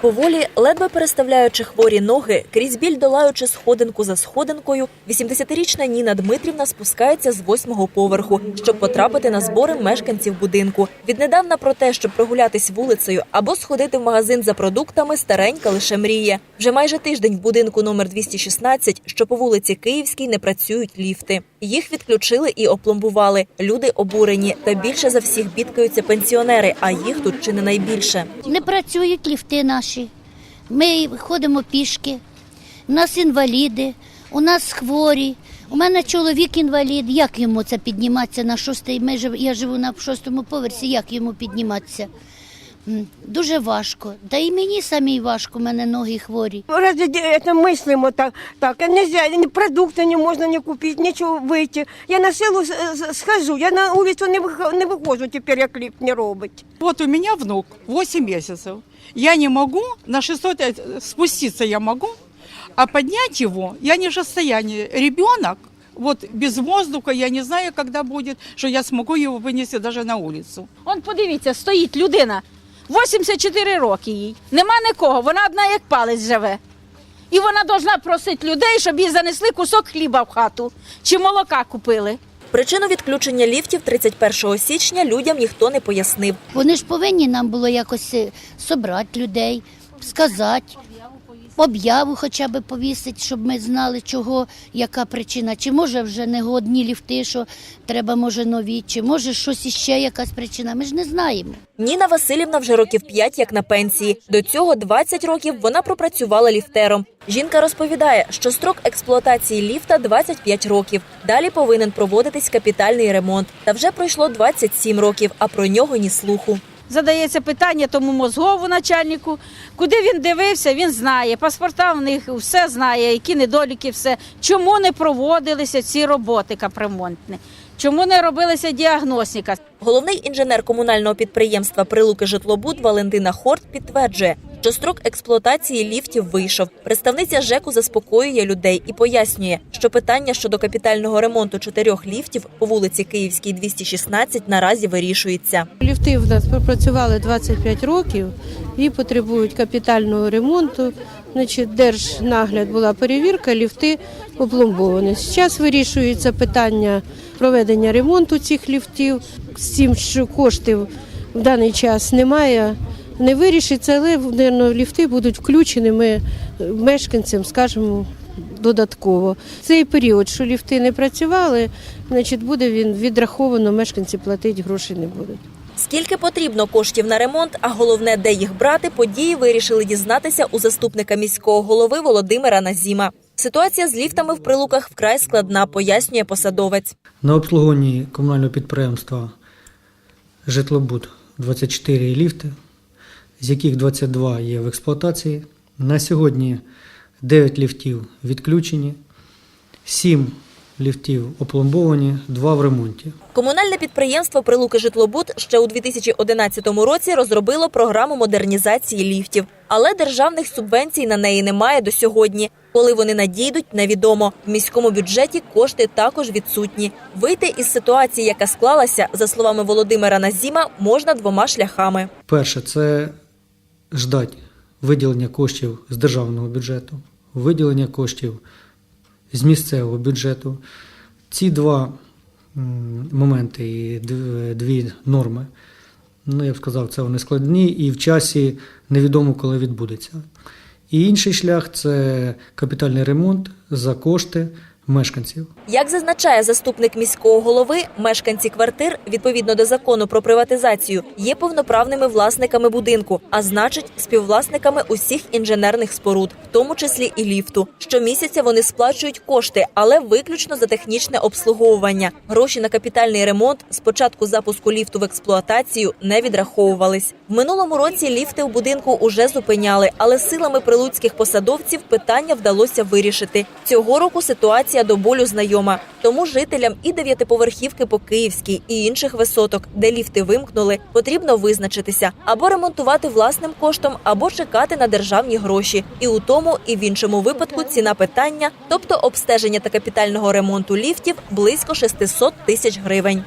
Поволі, ледве переставляючи хворі ноги, крізь біль долаючи сходинку за сходинкою, 80-річна Ніна Дмитрівна спускається з восьмого поверху, щоб потрапити на збори мешканців будинку. Віднедавна про те, щоб прогулятись вулицею або сходити в магазин за продуктами, старенька лише мріє. Вже майже тиждень в будинку номер 216, що по вулиці Київській не працюють ліфти. Їх відключили і опломбували. Люди обурені, та більше за всіх бідкаються пенсіонери, а їх тут чи не найбільше. Не працюють ліфти наші. Ми ходимо пішки. У нас інваліди, у нас хворі. У мене чоловік інвалід. Як йому це підніматися на шостий? Ми я живу на шостому поверсі. Як йому підніматися? М, Дуже важко. Та і мені самій важко, у мене ноги хворі. Разве де- это мыслимо так? Так, а нельзя, ни продукты не можно не купить, ничего выйти. Я на силу с- с- схожу, я на улицу не, вих- не выхожу теперь, як лифт не робить. Вот у меня внук 8 месяцев. Я не могу, на 600 э, спуститься я могу, а поднять его я не в состоянии. Ребенок, вот без воздуха, я не знаю, когда будет, что я смогу его вынести даже на улицу. Он подивіться, стоїть людина, 84 роки їй. Нема нікого, вона одна як палець живе. І вона повинна просити людей, щоб їй занесли кусок хліба в хату чи молока купили. Причину відключення ліфтів 31 січня людям ніхто не пояснив. Вони ж повинні нам було якось е, собрати людей, сказати, об'яву хоча б повісити, щоб ми знали, чого, яка причина. Чи може вже негодні ліфти, що треба, може, нові, чи може щось іще якась причина. Ми ж не знаємо. Ніна Васильівна вже років 5 як на пенсії. До цього 20 років вона пропрацювала ліфтером. Жінка розповідає, що строк експлуатації ліфта 25 років. Далі повинен проводитись капітальний ремонт. Та вже пройшло 27 років, а про нього ні слуху. Задається питання тому мозгову начальнику, куди він дивився, він знає. Паспорта в них все знає, які недоліки, все. Чому не проводилися ці роботи капремонтні? Чому не робилася діагностика? Головний інженер комунального підприємства Прилуки житлобуд Валентина Хорт підтверджує, що строк експлуатації ліфтів вийшов. Представниця ЖЕКу заспокоює людей і пояснює, що питання щодо капітального ремонту чотирьох ліфтів по вулиці Київській 216 наразі вирішується. Ліфти в нас пропрацювали 25 років і потребують капітального ремонту. Значить, держнагляд була перевірка, ліфти опломбовані. Зараз вирішується питання проведення ремонту цих ліфтів. З тим, що коштів в даний час немає, не вирішиться, але мабуть, ліфти будуть включеними мешканцям, скажімо, додатково. Цей період, що ліфти не працювали, значить, буде він відраховано, мешканці платити гроші не будуть. Скільки потрібно коштів на ремонт, а головне, де їх брати, події вирішили дізнатися у заступника міського голови Володимира Назіма. Ситуація з ліфтами в прилуках вкрай складна, пояснює посадовець. На обслуговуванні комунального підприємства Житлобуд 24 ліфти, з яких 22 є в експлуатації. На сьогодні 9 ліфтів відключені, 7 ліфтів опломбовані, 2 в ремонті. Комунальне підприємство Прилуки житлобуд ще у 2011 році розробило програму модернізації ліфтів, але державних субвенцій на неї немає до сьогодні. Коли вони надійдуть, невідомо. В міському бюджеті кошти також відсутні. Вийти із ситуації, яка склалася, за словами Володимира Назіма, можна двома шляхами. Перше це ждати виділення коштів з державного бюджету, виділення коштів з місцевого бюджету. Ці два моменти і дві норми, ну я б сказав, це вони складні і в часі невідомо, коли відбудеться. І інший шлях це капітальний ремонт за кошти мешканців. Як зазначає заступник міського голови, мешканці квартир, відповідно до закону про приватизацію, є повноправними власниками будинку, а значить, співвласниками усіх інженерних споруд, в тому числі і ліфту. Щомісяця вони сплачують кошти, але виключно за технічне обслуговування. Гроші на капітальний ремонт з початку запуску ліфту в експлуатацію не відраховувались. В минулому році ліфти у будинку уже зупиняли, але силами прилуцьких посадовців питання вдалося вирішити. Цього року ситуація до болю знайома. Тому жителям і дев'ятиповерхівки по Київській, і інших висоток, де ліфти вимкнули, потрібно визначитися або ремонтувати власним коштом, або чекати на державні гроші. І у тому, і в іншому випадку ціна питання, тобто обстеження та капітального ремонту ліфтів, близько 600 тисяч гривень.